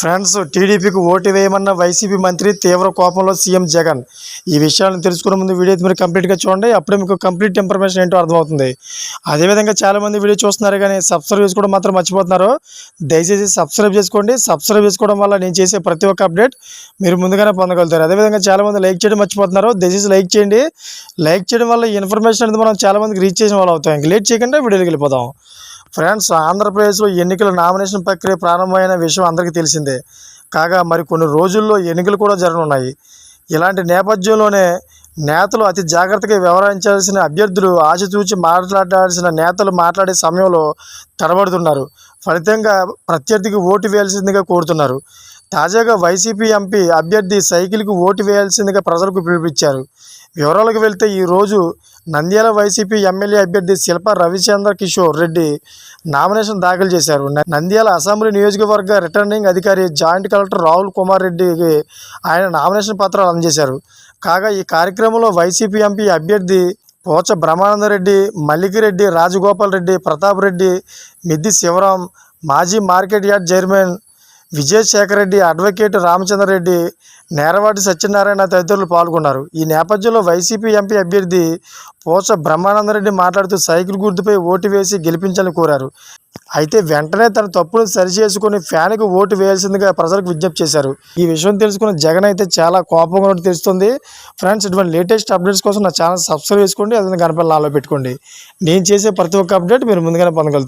Friends టీడీపీకి vote వేయమన్న YCP మంత్రి తీవ్ర కోపంలో సీఎం జగన్. ఈ విషయాలను తెలుసుకునే ముందు వీడియో మీరు కంప్లీట్గా చూడండి. అప్పుడే మీకు కంప్లీట్ ఇన్ఫర్మేషన్ ఏంటో అర్థమవుతుంది. అదేవిధంగా చాలామంది వీడియో చూస్తున్నారు కానీ సబ్స్క్రైబ్ చేసుకోవడం మాత్రం మర్చిపోతున్నారు. దయచేసి సబ్స్క్రైబ్ చేసుకోండి. సబ్స్క్రైబ్ చేసుకోవడం వల్ల నేను చేసే ప్రతి ఒక్క అప్డేట్ మీరు ముందుగానే పొందగలుగుతారు. అదేవిధంగా చాలామంది లైక్ చేయడం మర్చిపోతున్నారు. దయచేసి లైక్ చేయండి. లైక్ చేయడం వల్ల ఈ ఇన్ఫర్మేషన్ అనేది మనం చాలామందికి రీచ్ చేసిన వాళ్ళు అవుతాం. ఇంక లేట్ చేయకుండా వీడియోకి వెళ్ళిపోదాం. ఫ్రెండ్స్ ఆంధ్రప్రదేశ్లో ఎన్నికల నామినేషన్ ప్రక్రియ ప్రారంభమైన విషయం అందరికీ తెలిసిందే. కాగా మరి కొన్ని రోజుల్లో ఎన్నికలు కూడా జరగనున్నాయి. ఇలాంటి నేపథ్యంలోనే నేతలు అతి జాగ్రత్తగా వ్యవహరించాల్సిన అభ్యర్థులు ఆచితూచి మాట్లాడాల్సిన నేతలు మాట్లాడే సమయంలో తడబడుతున్నారు. ఫలితంగా ప్రత్యర్థికి ఓటు వేయాల్సిందిగా కోరుతున్నారు. తాజాగా వైసీపీ ఎంపీ అభ్యర్థి సైకిల్కు ఓటు వేయాల్సిందిగా ప్రజలకు పిలుపునిచ్చారు. వివరాలకు వెళ్తే ఈరోజు నంద్యాల వైసీపీ ఎమ్మెల్యే అభ్యర్థి శిల్ప రవిచంద్ర కిషోర్ రెడ్డి నామినేషన్ దాఖలు చేశారు. నంద్యాల అసెంబ్లీ నియోజకవర్గ రిటర్నింగ్ అధికారి జాయింట్ కలెక్టర్ రాహుల్ కుమార్ రెడ్డికి ఆయన నామినేషన్ పత్రాలు అందజేశారు. కాగా ఈ కార్యక్రమంలో వైసీపీ ఎంపీ అభ్యర్థి పోచ బ్రహ్మానందరెడ్డి మల్లికిరెడ్డి రాజగోపాల్ రెడ్డి ప్రతాప్ రెడ్డి మిద్ది శివరాం మాజీ market yard chairman Vijayasekhar Reddy advocate Ramachandrareddy Neravati Satyanarayana తదితరులు పాల్గొన్నారు. ఈ నేపథ్యంలో వైసీపీ ఎంపీ అభ్యర్థి పోచ బ్రహ్మానందరెడ్డి మాట్లాడుతూ సైకిల్ గుర్తుపై ఓటు వేసి గెలిపించాలని కోరారు. అయితే వెంటనే తన తప్పును సరిచేసుకుని ఫ్యాన్కి ఓటు వేయాల్సిందిగా ప్రజలకు విజ్ఞప్తి చేశారు. ఈ విషయం తెలుసుకున్న జగన్ అయితే చాలా కోపంగా ఉన్నట్టు తెలుస్తుంది. ఫ్రెండ్స్ ఇటువంటి లేటెస్ట్ అప్డేట్స్ కోసం నా ఛానల్ సబ్స్క్రైబ్ చేసుకోండి. అదే గణపతి నాలో పెట్టుకోండి. నేను చేసే ప్రతి ఒక్క అప్డేట్ మీరు ముందుగానే పొందగలుగుతారు.